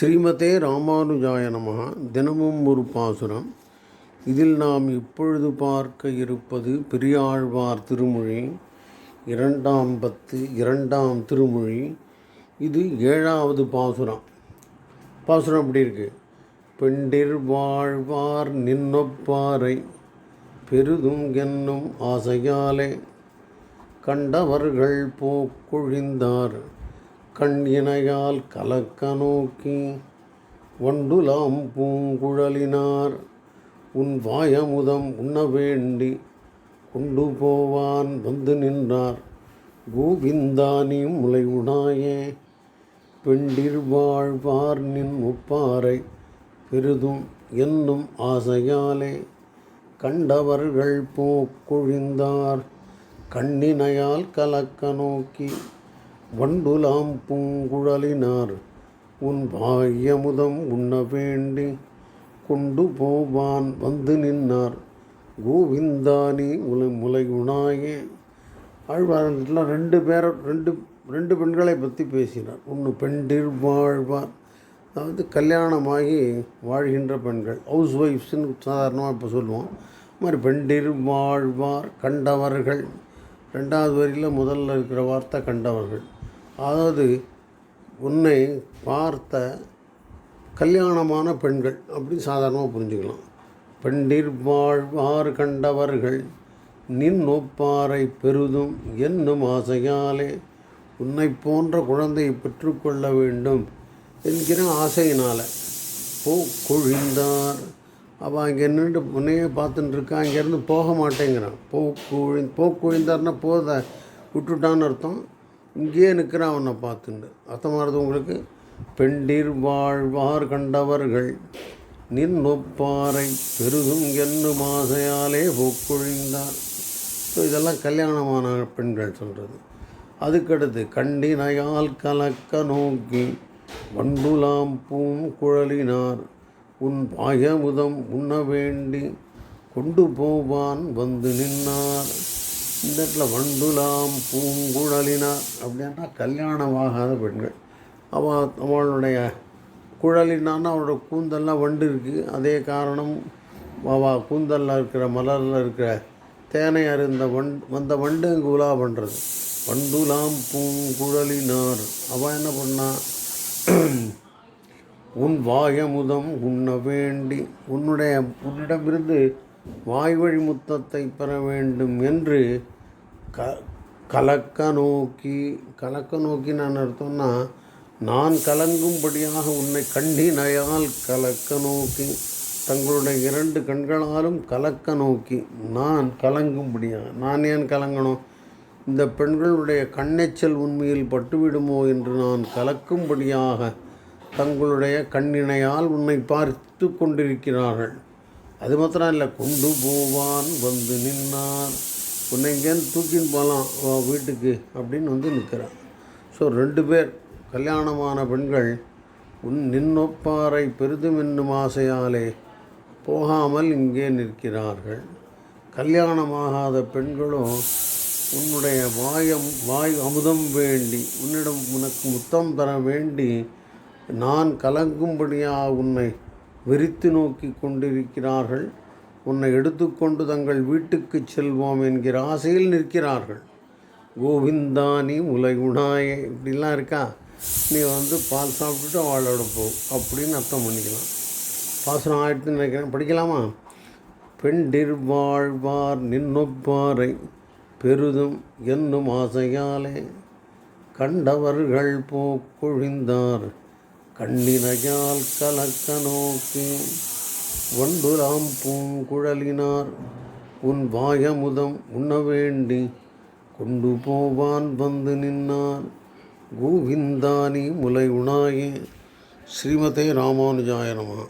ஸ்ரீமதே ராமானுஜாய நமகா தினமும் ஒரு பாசுரம். இதில் நாம் இப்பொழுது பார்க்க இருப்பது பெரியாழ்வார் திருமொழி. இரண்டாம் பத்து இரண்டாம் திருமொழி. இது ஏழாவது பாசுரம். பாசுரம் அப்படி இருக்கு? பெண்டிர் வாழ்வார் நின்னொப்பாரை பெரிதும் என்னும் ஆசையாலே கண்டவர்கள் போக்கொழிந்தார். கண் இணையால் கலக்க நோக்கி வண்டுலாம் பூங்குழலினார். உன் வாயமுதம் உண்ண வேண்டி கொண்டு போவான் வந்து நின்றார். கோவிந்தானி முளைவுடாயே பெண்டிர் வாழ்வார் நின் ஒப்பாரை பெரிதும் என்னும் ஆசையாலே. கண்டவர்கள் போக்கொழிந்தார் கண்ணினையால் கலக்க நோக்கி வண்டுலாம் பூங்குழலினார். உன் வாயமுதம் உண்ண வேண்டி கொண்டு போவான் வந்து நின்னார். கோவிந்தானி முலை முலை உணாயே ரெண்டு பேரை ரெண்டு ரெண்டு பெண்களை பற்றி பேசினார். ஒன்று பெண்டிர் வாழ்வார். அதாவது கல்யாணமாகி வாழ்கின்ற பெண்கள். ஹவுஸ் ஒய்ஃப்ஸ்னு சாதாரணமாக இப்போ சொல்லுவோம். மாதிரி பெண்டிர் வாழ்வார் கண்டவர்கள். ரெண்டாவது வரியில் முதல்ல இருக்கிற வார்த்தை கண்டவர்கள். அதாவது உன்னை பார்த்த கல்யாணமான பெண்கள் அப்படின்னு சாதாரணமாக புரிஞ்சுக்கலாம். பெண்டிர் வாழ்வார் கண்டவர்கள் நின் ஒப்பாரை பெருதும் என்னும் ஆசையாலே உன்னை போன்ற குழந்தையை பெற்றுக்கொள்ள வேண்டும் என்கிற ஆசையினால். போ கொழிந்தார். அவள் அங்கே நின்று முன்னையே பார்த்துட்டுருக்கா அங்கேருந்து போக மாட்டேங்கிறான். போ கொழி போ கொழிந்தார்னா போத. விட்டுட்டான்னு அர்த்தம். இங்கேயே நிற்கிறான் அவனை பார்த்துண்டு. அர்த்தமானது உங்களுக்கு? பெண்டிர் வாழ்வார் கண்டவர்கள் நின் நொப்பாரை பெருகும் என்னும் ஆசையாலே போக்குழிந்தார். ஸோ இதெல்லாம் கல்யாணமான பெண்கள் சொல்கிறது அதுக்கடுத்து கண்டினையால் கலக்க நோக்கி வண்டுலாம் பூம் குழலினார் உன் பாயமுதம் உண்ண வேண்டி கொண்டு போவான் வந்து நின்னார். இந்த இடத்துல வண்டுலாம் பூங்குழலினார் அப்படின்னா கல்யாணமாகாத பெண்கள். அவள் அவளுடைய குழலினான்னா அவளோட கூந்தல்லாம் வண்டு இருக்குது அதே காரணம் அவள் கூந்தலில் இருக்கிற மலரில் இருக்கிற தேனை அருந்த வண் வந்த வண்டு இங்கே உலா பண்ணுறது வண்டுலாம் பூங்குழலினார். அவள் என்ன பண்ணா உன் வாயமுதம் உண்ண வேண்டி உன்னுடைய உன்னிடமிருந்து வாய்வழி முத்தத்தை பெற வேண்டும் என்று க கலக்க நோக்கி கலக்க நோக்கி நான் அர்த்தம்னா நான் கலங்கும்படியாக உன்னை கண்டினையால் கலக்க நோக்கி தங்களுடைய இரண்டு கண்களாலும் கலக்க நோக்கி நான் கலங்கும்படியாக நான் ஏன் கலங்கணும்? இந்த பெண்களுடைய கண்ணெச்சல் உண்மையில் பட்டுவிடுமோ என்று நான் கலக்கும்படியாக தங்களுடைய கண்ணினையால் உன்னை பார்த்து கொண்டிருக்கிறார்கள். அது மாத்திரம் இல்லை கொண்டு போவான் வந்து நின்னார் உன்னை எங்கேருந்து தூக்கின்னு போகலாம் வீட்டுக்கு அப்படின்னு வந்து நிற்கிறான். ஸோ ரெண்டு பேர் கல்யாணமான பெண்கள் உன் நின்னொப்பாரை பெரிதும் என்னும் ஆசையாலே போகாமல் இங்கே நிற்கிறார்கள். கல்யாணமாகாத பெண்களும் உன்னுடைய வாயம் வாய் அமுதம் வேண்டி உன்னிடம் உனக்கு முத்தம் பெற வேண்டி நான் கலங்கும்படியாக உன்னை வெறித்து நோக்கி கொண்டிருக்கிறார்கள். உன்னை எடுத்துக்கொண்டு தங்கள் வீட்டுக்கு செல்வோம் என்கிற ஆசையில் நிற்கிறார்கள். கோவிந்தானி நீ உணாயே இப்படிலாம் இருக்கா? நீ வந்து பால் சாப்பிட்டுட்டு அவளோட போ அப்படின்னு அர்த்தம் பண்ணிக்கலாம். பாசனம் ஆயிடுத்து நினைக்கிறேன். படிக்கலாமா? பெண்டிர் வாழ்வார் நின்னொப்பாரை பெரிதும் என்னும் ஆசையாலே கண்டவர்கள் போக்கொழிந்தார் கண்ணினையால் கலக்க நோக்கி வண்டுலாம் பூங்குழலினார் உன் வாயமுதம் உண்ண வேண்டி கொண்டு போவான் வந்து நின்னார். கோவிந்தானி முலை உணாயே ஸ்ரீமதே ராமானுஜாய நமः.